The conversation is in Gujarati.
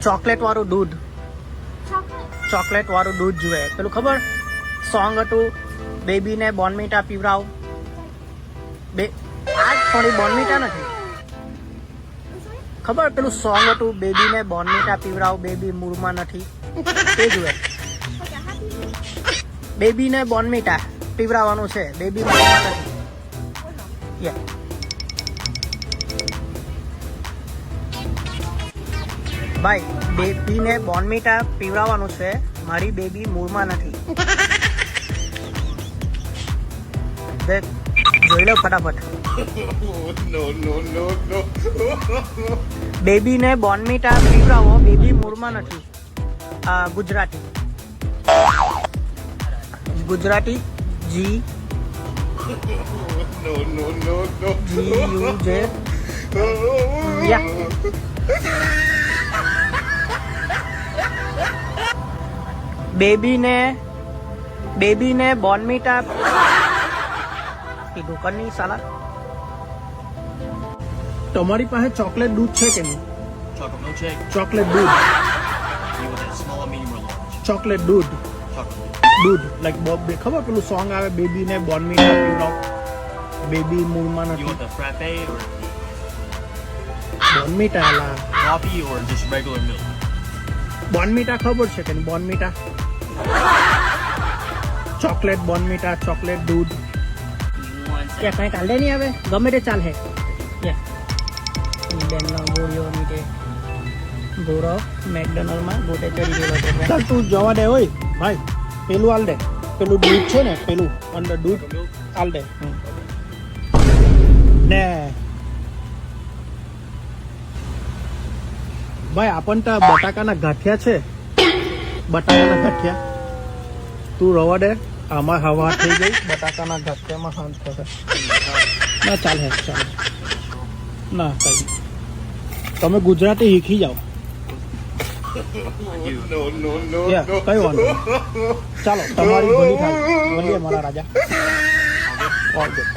ચોકલેટ વાળું દૂધ. ચોકલેટ. વાળું દૂધ જોઈએ પેલું ખબર? સોંગ હતું. બેબીને બોનમીટા પીવડાવ. બે આ થોડી બોનમીટા નથી. ખબર? પેલું સોંગ હતું બેબીને બોનમીટા પીવડાવ. બેબી મૂળમાં નથી. તે જુએ. બેબીને બોનમીટા પીવડાવવાનું છે. બેબી મૂળમાં નથી. Yeah. ભાઈ બેબીને બોર્નમીટા પીવડાવવાનું છે. મારી બેબી મૂળમાં નથી. જોઈ લો ફટાફટ. બેબીને બોર્નમીટા પીવડાવો બેબી મૂળમાં નથી. ગુજરાતી. ગુજરાતી જી. No, no, no, યા બેબીને બેબીને બોનમીટા કીધું કરની સાલા. તમારી પાસે ચોકલેટ દૂધ છે કે નહીં? Chocolate milkshake. ચોકલેટ દૂધ. You want that small, medium, or large? Chocolate દૂધ. Chocolate. દૂધ. લાઈક બોબ ખબર પેલું સોંગ આવે બેબીને બોર્નમીટા પીવડાવ બેબી મૂળમાં નથી want the frappe or બોર્નમીટા Ala coffee or just regular milk? બોર્નમીટા ખબર છે કે બોન બોર્નમીટા ચોકલેટ બોનમીટા ચોકલેટ દૂધ. કે કઈ કાલે નહીં આવે ગમે તે ચાલે. બેનનો ગોળીઓ ની ગોળો મેકડોનલ્ડમાં ગોટે ચડી ગયેલો ચાલ તું જવા દે હોય ભાઈ પેલું આલ દે. પેલું દૂધ છે ને પેલું અંદર દૂધ આલ દે. ને. ભાઈ આપણ તો બટાકાના ગાંઠિયા છે. બટાકાના ગાંઠિયા. તું રવા દે. આમાં હવા થઈ ગઈ. બટાકાના ગાંઠિયામાં શાંત થશે. ના ચાલે ચાલે. ના કઈ તમે ગુજરાતી શીખી જાઓ. કઈ વાંધો. ચાલો તમારી ભલી થાય. ભલીએ મારા રાજા. All good